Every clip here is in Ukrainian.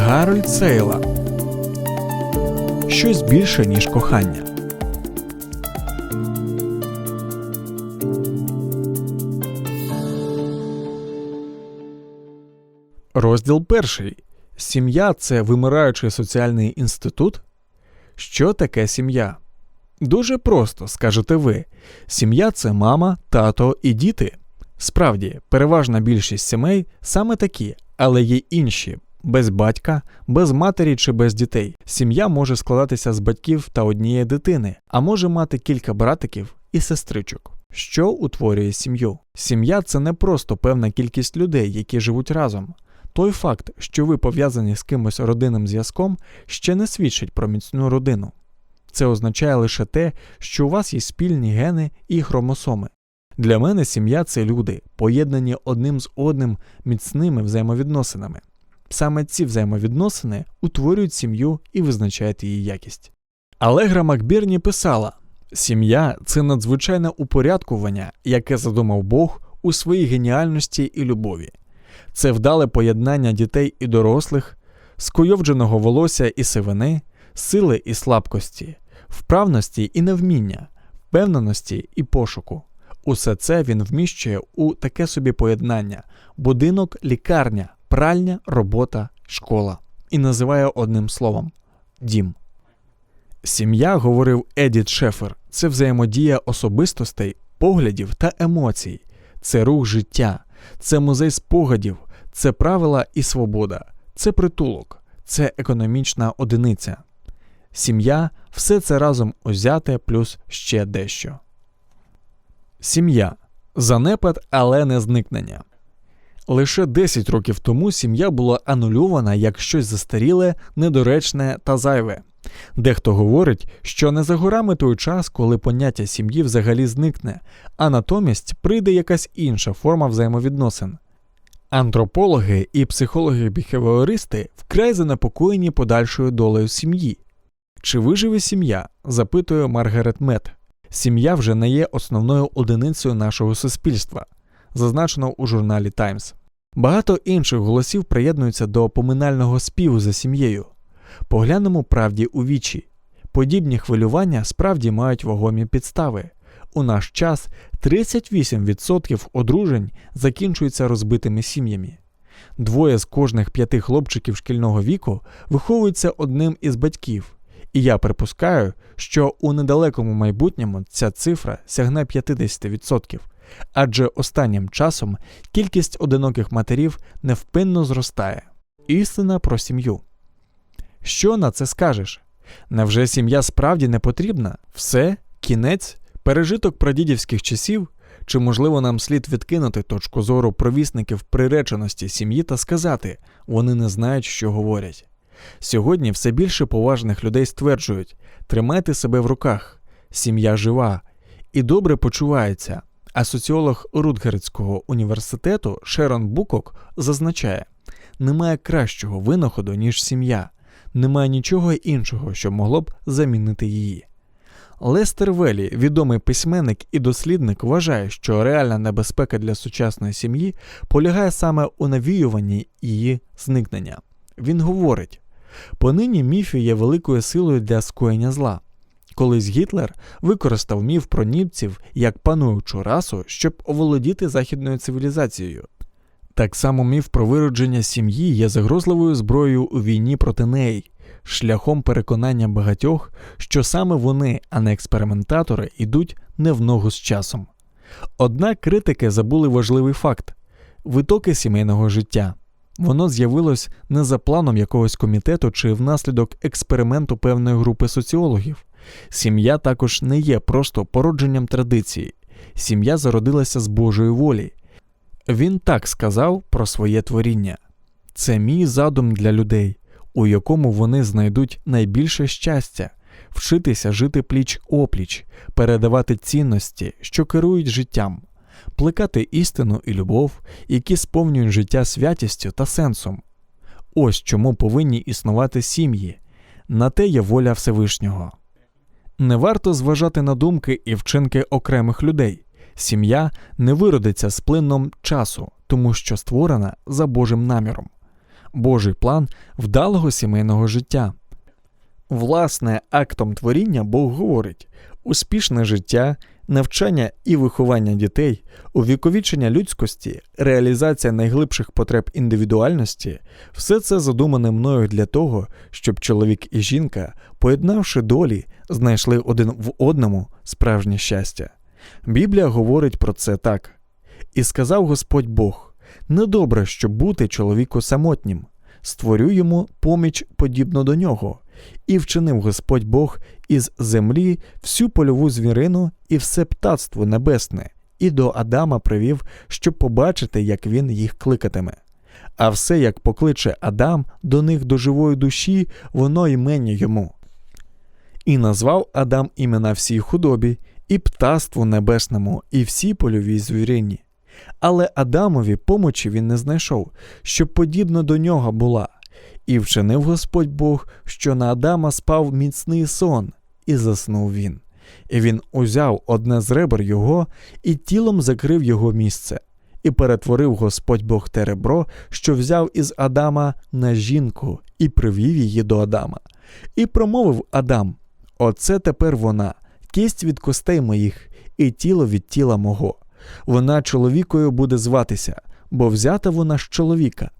Гарольд Сейла. Щось більше, ніж кохання. Розділ перший. Сім'я це вимираючий соціальний інститут. Що таке сім'я? Дуже просто, скажете ви. Сім'я це мама, тато і діти. Справді, переважна більшість сімей саме такі, але є інші без батька, без матері чи без дітей. Сім'я може складатися з батьків та однієї дитини, а може мати кілька братиків і сестричок. Що утворює сім'ю? Сім'я це не просто певна кількість людей, які живуть разом. Той факт, що ви пов'язані з кимось родинним зв'язком, ще не свідчить про міцну родину. Це означає лише те, що у вас є спільні гени і хромосоми. Для мене сім'я це люди, поєднані одним з одним міцними взаємовідносинами. Саме ці взаємовідносини утворюють сім'ю і визначають її якість. Алегра Макбірні писала: сім'я це надзвичайне упорядкування, яке задумав Бог у своїй геніальності і любові. Це вдале поєднання дітей і дорослих, скуйовдженого волосся і сивини, сили і слабкості, вправності і невміння, впевненості і пошуку. Усе це він вміщує у таке собі поєднання: будинок, лікарня, пральня, робота, школа і називає одним словом дім. Сім'я, говорив Едіт Шефер, це взаємодія особистостей, поглядів та емоцій, це рух життя, це музей спогадів, це правила і свобода, це притулок, це економічна одиниця. Сім'я все це разом узяте плюс ще дещо. Сім'я занепад, але не зникнення. Лише 10 років тому сім'я була анульована як щось застаріле, недоречне та зайве. Дехто говорить, що не за горами той час, коли поняття сім'ї взагалі зникне, а натомість прийде якась інша форма взаємовідносин. Антропологи і психологи-біхевіористи вкрай занепокоєні подальшою долею сім'ї. Чи виживе сім'я? запитує Маргарет Мет. Сім'я вже не є основною одиницею нашого суспільства, зазначено у журналі Times. Багато інших голосів приєднуються до поминального співу за сім'єю. Поглянемо правді у вічі. Подібні хвилювання справді мають вагомі підстави. У наш час 38% одружень закінчуються розбитими сім'ями. Двоє з кожних п'яти хлопчиків шкільного віку виховуються одним із батьків, і я припускаю, що у недалекому майбутньому ця цифра сягне 50%, адже останнім часом кількість одиноких матерів невпинно зростає. Істина про сім'ю. Що на це скажеш? Невже сім'я справді не потрібна? Все, кінець, пережиток прадідівських часів? Чи можливо нам слід відкинути точку зору провісників приреченості сім'ї та сказати, вони не знають, що говорять? Сьогодні все більше поважних людей стверджують тримайте себе в руках, сім'я жива і добре почувається. А соціолог Рутгерського університету Шерон Букок зазначає: немає кращого винаходу, ніж сім'я, немає нічого іншого, що могло б замінити її. Лестер Велі, відомий письменник і дослідник, вважає, що реальна небезпека для сучасної сім'ї полягає саме у навіюванні її зникнення. Він говорить: понині міфи є великою силою для скоєння зла. Колись Гітлер використав міф про німців як пануючу расу, щоб оволодіти західною цивілізацією. Так само міф про виродження сім'ї є загрозливою зброєю у війні проти неї, шляхом переконання багатьох, що саме вони, а не експериментатори, йдуть не в ногу з часом. Однак критики забули важливий факт витоки сімейного життя. Воно з'явилось не за планом якогось комітету чи внаслідок експерименту певної групи соціологів. Сім'я також не є просто породженням традиції, сім'я зародилася з Божої волі. Він так сказав про своє творіння це мій задум для людей, у якому вони знайдуть найбільше щастя, вчитися жити пліч опліч, передавати цінності, що керують життям, плекати істину і любов, які сповнюють життя святістю та сенсом. Ось чому повинні існувати сім'ї, на те є воля Всевишнього. Не варто зважати на думки і вчинки окремих людей. Сім'я не виродиться з плином часу, тому що створена за Божим наміром. Божий план вдалого сімейного життя. Власне, актом творіння Бог говорить успішне життя, навчання і виховання дітей, увіковічення людськості, реалізація найглибших потреб індивідуальності все це задумане мною для того, щоб чоловік і жінка, поєднавши долі, знайшли один в одному справжнє щастя. Біблія говорить про це так. І сказав Господь Бог: недобре, щоб бути чоловіку самотнім, створю йому поміч подібно до нього, і вчинив Господь Бог із землі всю польову звірину і все птацтво небесне, і до Адама привів, щоб побачити, як він їх кликатиме. А все, як покличе Адам до них до живої душі, воно імення йому. І назвав Адам імена всій худобі, і птаству небесному, і всій польовій звірині. Але Адамові помочі він не знайшов, щоб подібно до нього була. І вчинив Господь Бог, що на Адама спав міцний сон, і заснув він. І він узяв одне з ребер його і тілом закрив його місце, і перетворив Господь Бог те ребро, що взяв із Адама на жінку, і привів її до Адама. І промовив Адам: Оце тепер вона, кість від костей моїх, і тіло від тіла мого. Вона чоловікою буде зватися, бо взята вона з чоловіка.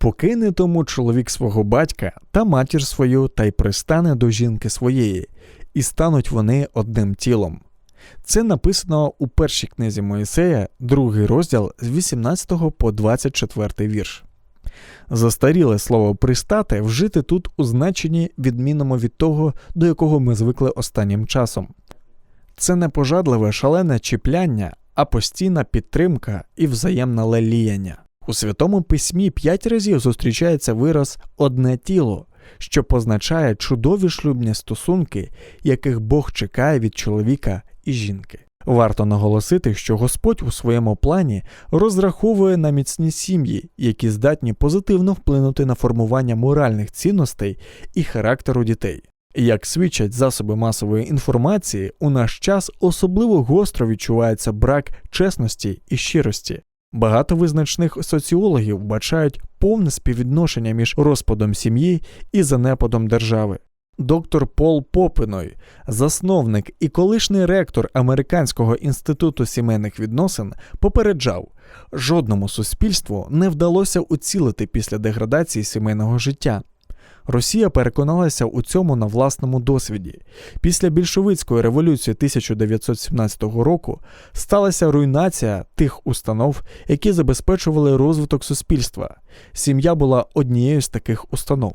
Покине тому чоловік свого батька та матір свою та й пристане до жінки своєї, і стануть вони одним тілом. Це написано у першій книзі Моїсея, другий розділ з 18 по 24 вірш. Застаріле слово пристати вжити тут у значенні відмінному від того, до якого ми звикли останнім часом. Це не пожадливе шалене чіпляння, а постійна підтримка і взаємне леліяння. У Святому Письмі п'ять разів зустрічається вираз одне тіло, що позначає чудові шлюбні стосунки, яких Бог чекає від чоловіка і жінки. Варто наголосити, що Господь у своєму плані розраховує на міцні сім'ї, які здатні позитивно вплинути на формування моральних цінностей і характеру дітей. Як свідчать засоби масової інформації, у наш час особливо гостро відчувається брак чесності і щирості. Багато визначних соціологів бачають повне співвідношення між розпадом сім'ї і занепадом держави. Доктор Пол Попиной, засновник і колишній ректор Американського інституту сімейних відносин, попереджав, жодному суспільству не вдалося уцілити після деградації сімейного життя. Росія переконалася у цьому на власному досвіді. Після більшовицької революції 1917 року сталася руйнація тих установ, які забезпечували розвиток суспільства. Сім'я була однією з таких установ.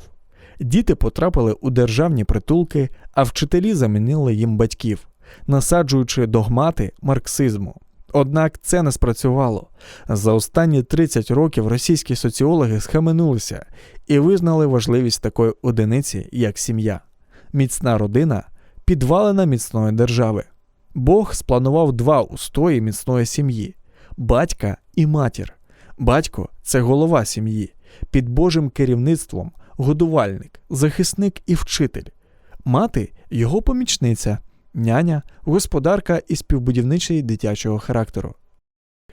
Діти потрапили у державні притулки, а вчителі замінили їм батьків, насаджуючи догмати марксизму. Однак це не спрацювало. За останні 30 років російські соціологи схаменулися і визнали важливість такої одиниці, як сім'я. Міцна родина підвалена міцної держави. Бог спланував два устої міцної сім'ї батька і матір. Батько це голова сім'ї, під Божим керівництвом, годувальник, захисник і вчитель, мати його помічниця няня, господарка і співбудівничий дитячого характеру.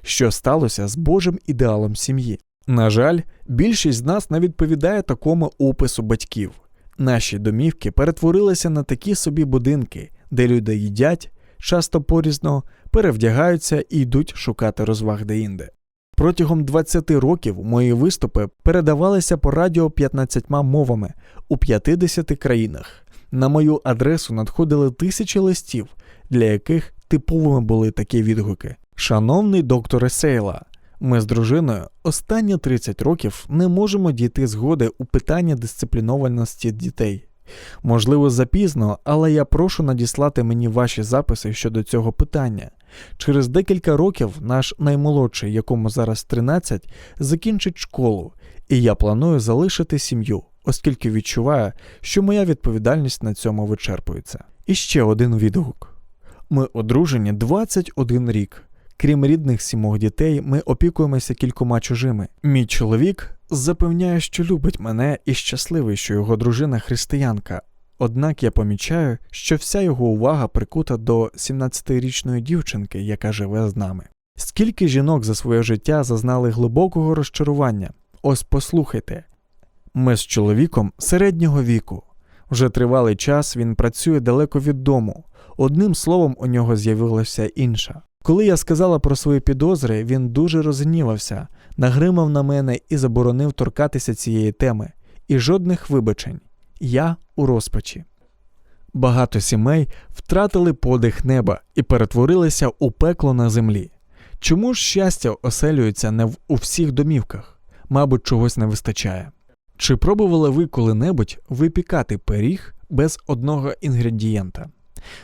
Що сталося з Божим ідеалом сім'ї? На жаль, більшість з нас не відповідає такому опису батьків. Наші домівки перетворилися на такі собі будинки, де люди їдять, часто порізно, перевдягаються і йдуть шукати розваг деінде. Протягом 20 років мої виступи передавалися по радіо 15 мовами у 50 країнах. На мою адресу надходили тисячі листів, для яких типовими були такі відгуки. Шановний докторе Сейла, ми з дружиною останні 30 років не можемо дійти згоди у питанні дисциплінованості дітей. Можливо, запізно, але я прошу надіслати мені ваші записи щодо цього питання. Через декілька років наш наймолодший, якому зараз 13, закінчить школу, і я планую залишити сім'ю оскільки відчуваю, що моя відповідальність на цьому вичерпується. І ще один відгук: ми одружені 21 рік. Крім рідних сімох дітей, ми опікуємося кількома чужими. Мій чоловік запевняє, що любить мене і щасливий, що його дружина християнка. Однак я помічаю, що вся його увага прикута до 17-річної дівчинки, яка живе з нами. Скільки жінок за своє життя зазнали глибокого розчарування? Ось послухайте, Ми з чоловіком середнього віку. Вже тривалий час він працює далеко від дому. Одним словом, у нього з'явилася інша. Коли я сказала про свої підозри, він дуже розгнівався, нагримав на мене і заборонив торкатися цієї теми. І жодних вибачень. Я у розпачі. Багато сімей втратили подих неба і перетворилися у пекло на землі. Чому ж щастя оселюється не в у всіх домівках? Мабуть, чогось не вистачає. Чи пробували ви коли-небудь випікати пиріг без одного інгредієнта?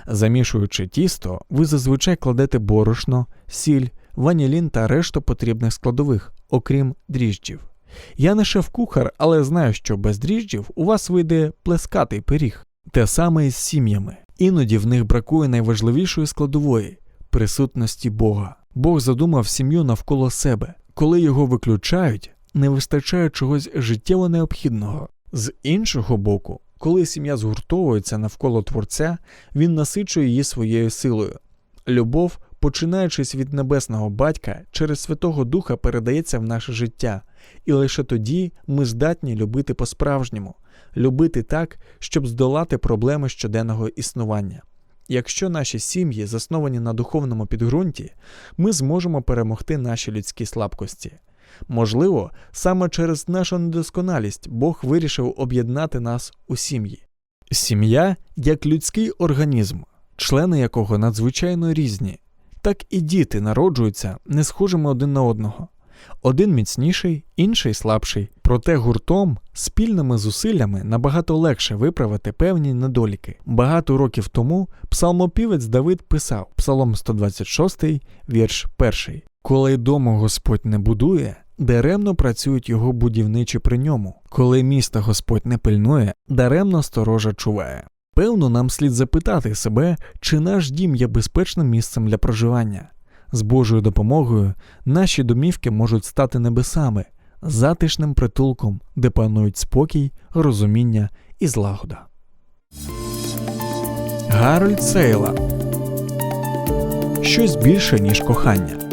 Замішуючи тісто, ви зазвичай кладете борошно, сіль, ванілін та решту потрібних складових, окрім дріжджів. Я не шеф-кухар, але знаю, що без дріжджів у вас вийде плескатий пиріг. Те саме і з сім'ями. Іноді в них бракує найважливішої складової присутності Бога. Бог задумав сім'ю навколо себе. Коли його виключають, не вистачає чогось життєво необхідного. З іншого боку, коли сім'я згуртовується навколо Творця, він насичує її своєю силою. Любов, починаючись від небесного батька, через Святого Духа передається в наше життя, і лише тоді ми здатні любити по-справжньому, любити так, щоб здолати проблеми щоденного існування. Якщо наші сім'ї засновані на духовному підґрунті, ми зможемо перемогти наші людські слабкості. Можливо, саме через нашу недосконалість Бог вирішив об'єднати нас у сім'ї. Сім'я як людський організм, члени якого надзвичайно різні, так і діти народжуються не схожими один на одного. Один міцніший, інший слабший, проте гуртом, спільними зусиллями набагато легше виправити певні недоліки. Багато років тому псалмопівець Давид писав Псалом 126, вірш 1. Коли дому Господь не будує, даремно працюють його будівничі при ньому. Коли міста Господь не пильнує, даремно сторожа чуває. Певно, нам слід запитати себе, чи наш дім є безпечним місцем для проживання. З Божою допомогою наші домівки можуть стати небесами, затишним притулком, де панують спокій, розуміння і злагода. Гарольд Сейла Щось більше, ніж кохання.